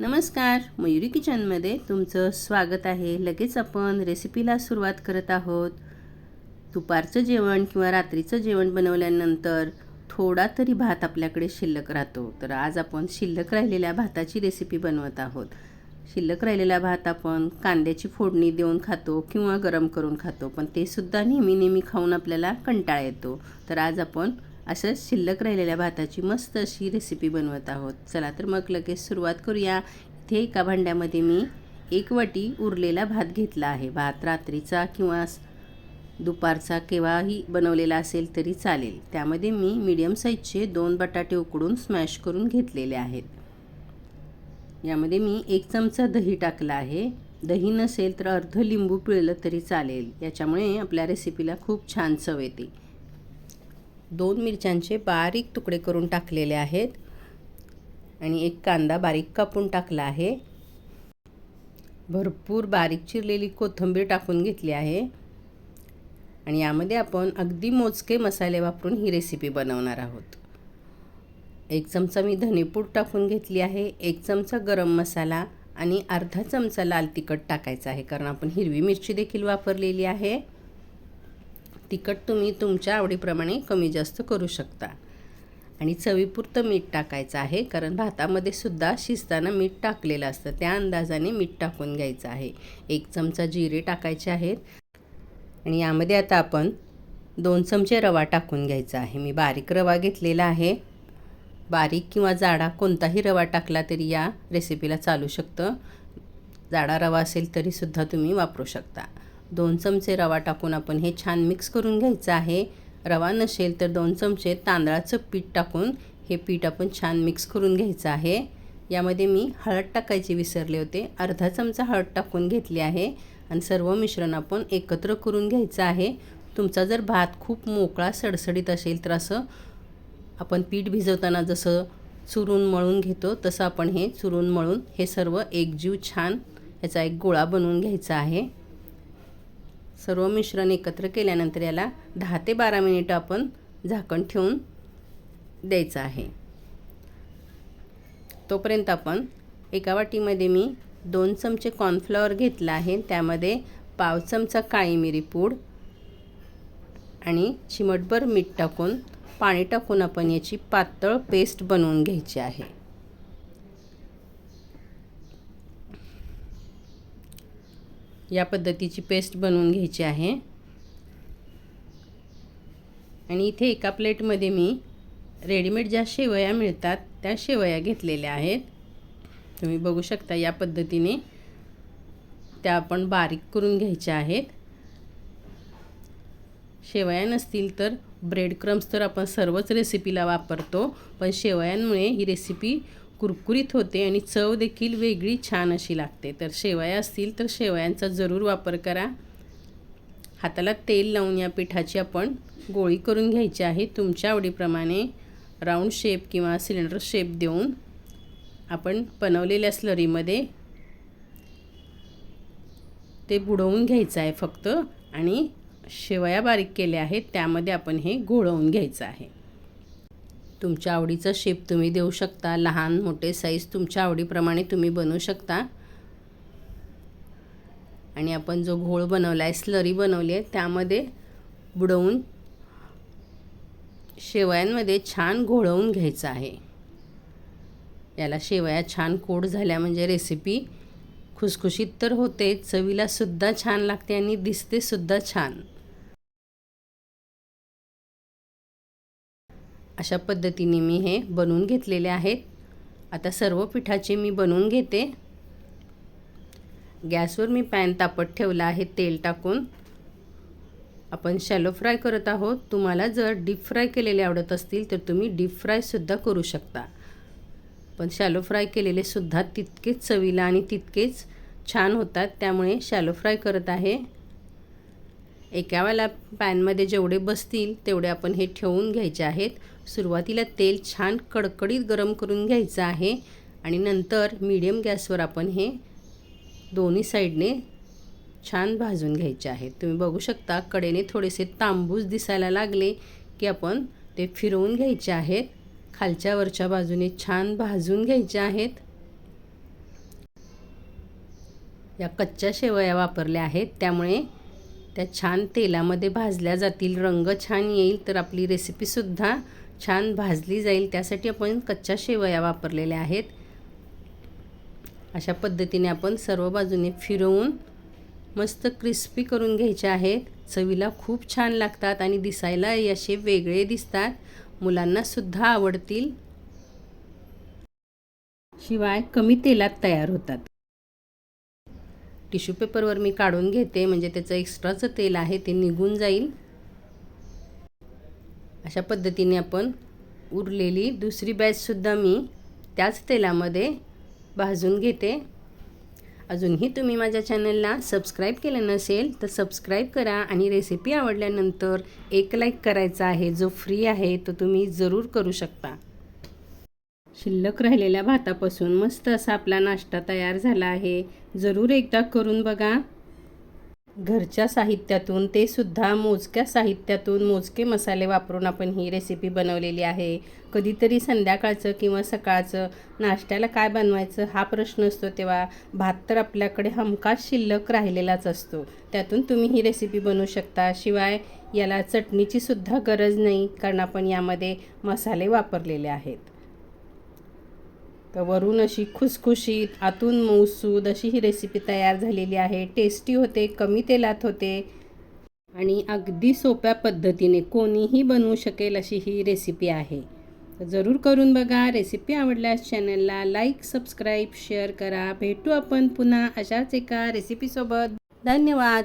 नमस्कार मयुरी किचनमध्ये तुमचं स्वागत आहे. लगेच आपण रेसिपीला सुरुवात करत आहोत. दुपारचं जेवण किंवा रात्रीचं जेवण बनवल्यानंतर थोडा तरी भात आपल्याकडे शिल्लक राहतो. तर आज आपण शिल्लक राहिलेल्या भाताची रेसिपी बनवत आहोत. शिल्लक राहिलेला भात आपण कांद्याची फोडणी देऊन खातो किंवा गरम करून खातो. पण ते सुद्धा नेहमी नेहमी खाऊन आपल्याला कंटाळा येतो. तर आज आपण असंच शिल्लक राहिलेल्या भाताची मस्त अशी रेसिपी बनवत आहोत. चला तर मग लगेच सुरुवात करूया. इथे एका भांड्यामध्ये मी एक वाटी उरलेला भात घेतला आहे. भात रात्रीचा किंवा दुपारचा केव्हाही बनवलेला असेल तरी चालेल. त्यामध्ये मी मीडियम साईजचे दोन बटाटे उकडून स्मॅश करून घेतलेले आहेत. यामध्ये मी एक चमचा दही टाकला आहे. दही नसेल तर अर्ध लिंबू पिळलं तरी चालेल. याच्यामुळे आपल्या रेसिपीला खूप छान चव येते. दोन मिरच्यांचे बारीक तुकडे करून टाकलेले आहेत. आणि एक कांदा बारीक कापून टाकला आहे. भरपूर बारीक चिरलेली कोथिंबीर टाकून घेतली आहे. आणि यामध्ये आपण अगदी मोजके मसाले वापरून ही रेसिपी बनवणार आहोत. एक चमचा मी धनेपूड टाकून घेतली आहे. एक चमचा गरम मसाला आणि अर्धा चमचा लाल तिखट टाकायचा आहे कारण आपण हिरवी मिरची देखील वापरलेली आहे. तिखट तुम्ही तुमच्या आवडीप्रमाणे कमी जास्त करू शकता. आणि चवीपुरतं मीठ टाकायचं आहे कारण भातामध्ये सुद्धा शिजताना मीठ टाकलेलं असतं. त्या अंदाजाने मीठ टाकून घ्यायचं आहे. एक चमचा जिरे टाकायचे आहेत. आणि यामध्ये आता आपण दोन चमचे रवा टाकून घ्यायचा आहे. मी बारीक रवा घेतलेला आहे. बारीक किंवा जाडा कोणताही रवा टाकला तरी या रेसिपीला चालू शकतं. जाडा रवा असेल तरीसुद्धा तुम्ही वापरू शकता. दोन चमचे रवा टाकून आपण हे छान मिक्स करून घ्यायचं आहे. रवा नसेल तर दोन चमचे तांदळाचं पीठ टाकून हे पीठ आपण छान मिक्स करून घ्यायचं आहे. यामध्ये मी हळद टाकायची विसरले होते. अर्धा चमचा हळद टाकून घेतली आहे आणि सर्व मिश्रण आपण एकत्र करून घ्यायचं आहे. तुमचा जर भात खूप मोकळा सडसडीत असेल तर असं आपण पीठ भिजवताना जसं चुरून मळून घेतो तसं आपण हे चुरून मळून हे सर्व एकजीव छान याचा एक गोळा बनवून घ्यायचा आहे. सर्व मिश्रण एकत्र केल्यानंतर याला दहा ते बारा मिनिटं आपण झाकण ठेवून द्यायचं आहे. तोपर्यंत आपण एका वाटीमध्ये मी दोन चमचे कॉर्नफ्लॉवर घेतला आहे. त्यामध्ये पाव चमचा काळी मिरी पूड आणि चिमटभर मीठ टाकून पाणी टाकून आपण याची पातळ पेस्ट बनवून घ्यायची आहे. या पद्धतीची पेस्ट बनवून घ्यायची आहे. आणि इथे एका प्लेटमध्ये मी रेडीमेड ज्या शेवया मिळतात त्या शेवया घेतलेल्या आहेत. तुम्ही बघू शकता या पद्धतीने त्या आपण बारीक करून घ्यायच्या आहेत. शेवया नसतील तर ब्रेड क्रम्स तर आपण सर्वच रेसिपीला वापरतो पण शेवयांमुळे ही रेसिपी कुरकुरीत होते आणि चव देखील वेगळी छान अशी लागते. तर शेवया असतील तर शेवयांचा जरूर वापर करा. हाताला तेल लावून या पिठाची आपण गोळी करून घ्यायची आहे. तुमच्या आवडीप्रमाणे राऊंड शेप किंवा सिलेंडर शेप देऊन आपण बनवलेल्या स्लरीमध्ये ते बुडवून घ्यायचं आहे फक्त. आणि शेवया बारीक केल्या आहेत त्यामध्ये आपण हे घोळवून घ्यायचं आहे. तुमच्या आवडीचा शेप तुम्ही देऊ शकता. लहान मोठे साईज तुमच्या आवडीप्रमाणे तुम्ही बनवू शकता. आणि आपण जो घोळ बनवला आहे स्लरी बनवली आहे त्यामध्ये बुडवून शेवयांमध्ये छान घोळवून घ्यायचं आहे. याला शेवया छान कोड झाल्या म्हणजे रेसिपी खुसखुशीत तर होते चवीलासुद्धा छान लागते आणि दिसतेसुद्धा छान. अशा पद्धतीने मी हे बनवून घेतलेले आहेत. आता सर्व पिठाचे मी बनवून घेते. गॅसवर मी पॅन तापत ठेवला आहे तेल टाकून. आपण शॅलो फ्राय करत आहोत. तुम्हाला जर डीप फ्राय केलेले आवडत असतील तर तुम्ही डीप फ्रायसुद्धा करू शकता. पण शॅलो फ्राय केलेले सुद्धा तितकेच चवीला आणि तितकेच छान होतात त्यामुळे शॅलो फ्राय करत आहे. एका वेळेला पॅनमध्ये जेवढे बसतील तेवढे आपण हे ठेवून घ्यायचे आहेत. सुरुवातीला तेल छान कडकडीत गरम करून घ्यायचं आहे आणि नंतर मीडियम गॅसवर आपण हे दोन्ही साईडने छान भाजून घ्यायचे आहेत. तुम्ही बघू शकता कडेने थोडेसे तांबूस दिसायला लागले की आपण ते फिरवून घ्यायचे आहेत. खालच्या वरच्या बाजूने छान भाजून घ्यायचे आहेत. या कच्च्या शेवया वापरल्या आहेत. त्यामुळे त्या छान तेलामध्ये भाजल्या जातील रंग छान येईल तर आपली रेसिपीसुद्धा छान भाजली जाईल. त्यासाठी आपण कच्च्या शेवया वापरलेल्या आहेत. अशा पद्धतीने आपण सर्व बाजूने फिरवून मस्त क्रिस्पी करून घ्यायचे आहेत. चवीला खूप छान लागतात आणि दिसायला असे वेगळे दिसतात. मुलांनासुद्धा आवडतील. शिवाय कमी तेलात तयार होतात. टिश्यू पेपरवर मी काढून घेते म्हणजे त्याचं एक्स्ट्राचं तेल आहे ते निघून जाईल. अशा पद्धतीने आपण उरलेली दुसरी बॅचसुद्धा मी त्याच तेलामध्ये भाजून घेते. अजूनही तुम्ही माझ्या चॅनलला सबस्क्राईब केलं नसेल तर सबस्क्राईब करा आणि रेसिपी आवडल्यानंतर एक लाईक करायचा आहे जो फ्री आहे तो तुम्ही जरूर करू शकता. शिल्लक राहिलेल्या भातापासून मस्त असा आपला नाश्ता तयार झाला आहे. जरूर एकदा करून बघा. घरच्या साहित्यातून ते सुद्धा मोजक्या साहित्यातून मोजके मसाले वापरून आपण ही रेसिपी बनवलेली आहे. कधीतरी संध्याकाळचं किंवा सकाळचं नाश्त्याला काय बनवायचं हा प्रश्न असतो तेव्हा भात तर आपल्याकडे हमखास शिल्लक राहिलेलाच असतो. त्यातून तुम्ही ही रेसिपी बनवू शकता. शिवाय याला चटणीची सुद्धा गरज नाही कारण आपण यामध्ये मसाले वापरलेले आहेत. तर वरून अशी खुसखुशीत आतून मऊसूद अशी ही रेसिपी तयार झालेली आहे. टेस्टी होते कमी तेलात होते आणि अगदी सोप्या पद्धतीने कोणीही बनवू शकेल अशी ही रेसिपी आहे. तर जरूर करून बघा. रेसिपी आवडल्यास चॅनलला लाईक सबस्क्राईब शेअर करा. भेटू आपण पुन्हा अशाच एका रेसिपीसोबत धन्यवाद.